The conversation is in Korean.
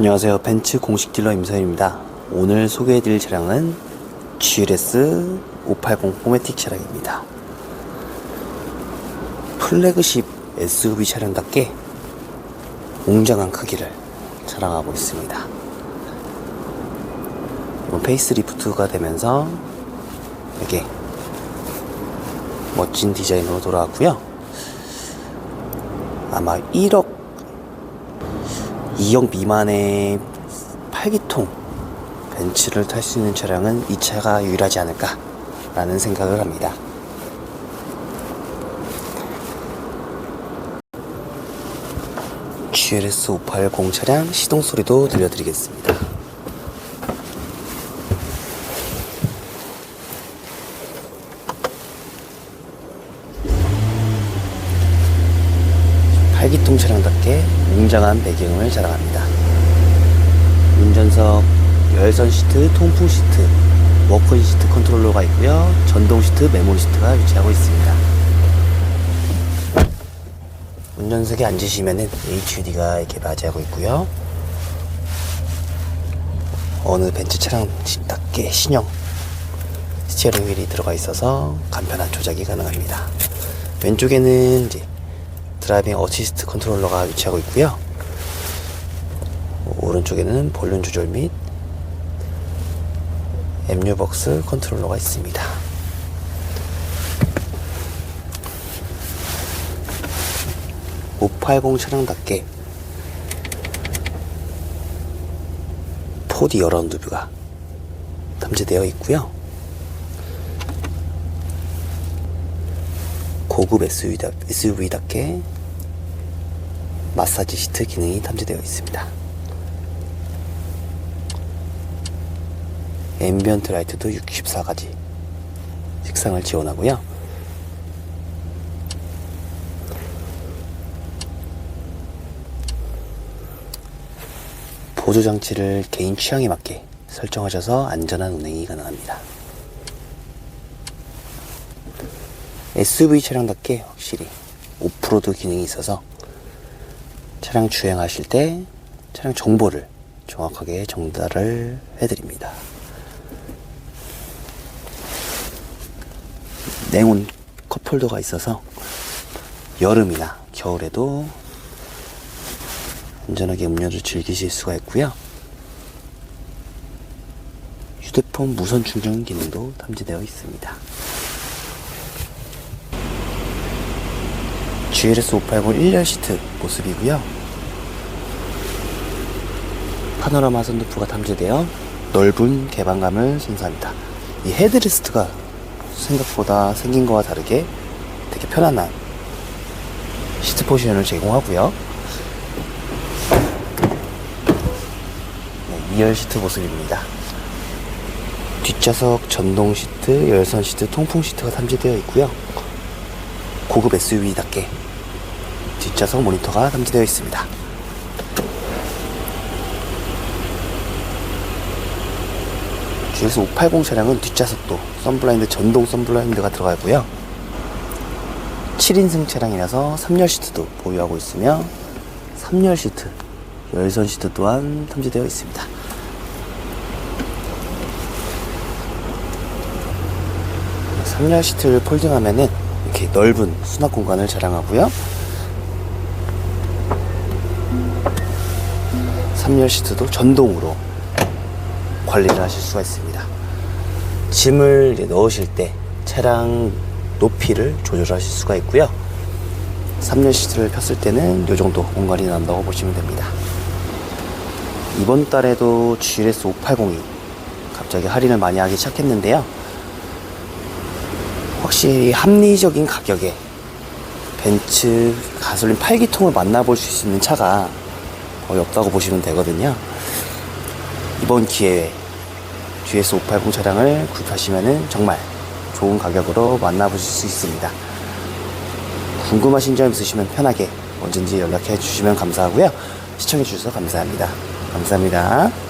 안녕하세요. 벤츠 공식 딜러 임서현입니다. 오늘 소개해드릴 차량은 GLS 580 포매틱 차량입니다. 플래그십 SUV 차량답게 웅장한 크기를 자랑하고 있습니다. 페이스리프트가 되면서 이렇게 멋진 디자인으로 돌아왔고요. 아마 1억 2억 미만의 8기통 벤츠를 탈 수 있는 차량은 이 차가 유일하지 않을까 라는 생각을 합니다. GLS 580 차량 시동 소리도 들려드리겠습니다. 팔기통 차량답게 웅장한 배경을 자랑합니다. 운전석 열선 시트, 통풍 시트, 워크인 시트 컨트롤러가 있고요. 전동 시트, 메모리 시트가 위치하고 있습니다. 운전석에 앉으시면은 HUD가 이렇게 맞이하고 있고요. 어느 벤츠 차량답게 신형 스티어링 휠이 들어가 있어서 간편한 조작이 가능합니다. 왼쪽에는 이제 드라이빙 어시스트 컨트롤러가 위치하고 있고요. 오른쪽에는 볼륨 조절 및 앱류벅스 컨트롤러가 있습니다. (580) 차량답게 포디 어라운드 뷰가 탐지되어 있고요. 고급 SUV다, SUV답게 마사지 시트 기능이 탐지되어 있습니다. 앰비언트 라이트도 64가지 색상을 지원하고요. 보조 장치를 개인 취향에 맞게 설정하셔서 안전한 운행이 가능합니다. SUV 차량답게 확실히 오프로드 기능이 있어서 차량 주행하실 때 차량 정보를 정확하게 전달을 해드립니다. 냉온 컵홀더가 있어서 여름이나 겨울에도 안전하게 음료를 즐기실 수가 있고요. 휴대폰 무선 충전 기능도 탐지되어 있습니다. GLS 580 1열 시트 모습이고요. 파노라마 선루프가 탐지되어 넓은 개방감을 선사합니다. 이 헤드레스트가 생각보다 생긴 거와 다르게 되게 편안한 시트 포지션을 제공하고요. 네, 2열 시트 모습입니다. 뒷좌석 전동 시트, 열선 시트, 통풍 시트가 탐지되어 있고요. 고급 SUV답게 뒷좌석 모니터가 탐지되어 있습니다. GS 580 차량은 뒷좌석도 썬블라인드 전동 썬블라인드가 들어가 있고요. 7인승 차량이라서 3열 시트도 보유하고 있으며 3열 시트, 열선 시트 또한 탐지되어 있습니다. 삼열 시트를 폴딩하면은 이렇게 넓은 수납 공간을 자랑하고요. 3열 시트도 전동으로 관리를 하실 수가 있습니다. 짐을 넣으실 때 차량 높이를 조절하실 수가 있고요. 3열 시트를 폈을 때는 이 정도 공간이 난다고 보시면 됩니다. 이번 달에도 GLS 580이 갑자기 할인을 많이 하기 시작했는데요. 확실히 합리적인 가격에 벤츠 가솔린 8기통을 만나볼 수 있는 차가 거의 없다고 보시면 되거든요. 이번 기회에 GS 580 차량을 구입하시면 정말 좋은 가격으로 만나보실 수 있습니다. 궁금하신 점 있으시면 편하게 언제든지 연락해 주시면 감사하고요. 시청해 주셔서 감사합니다. 감사합니다.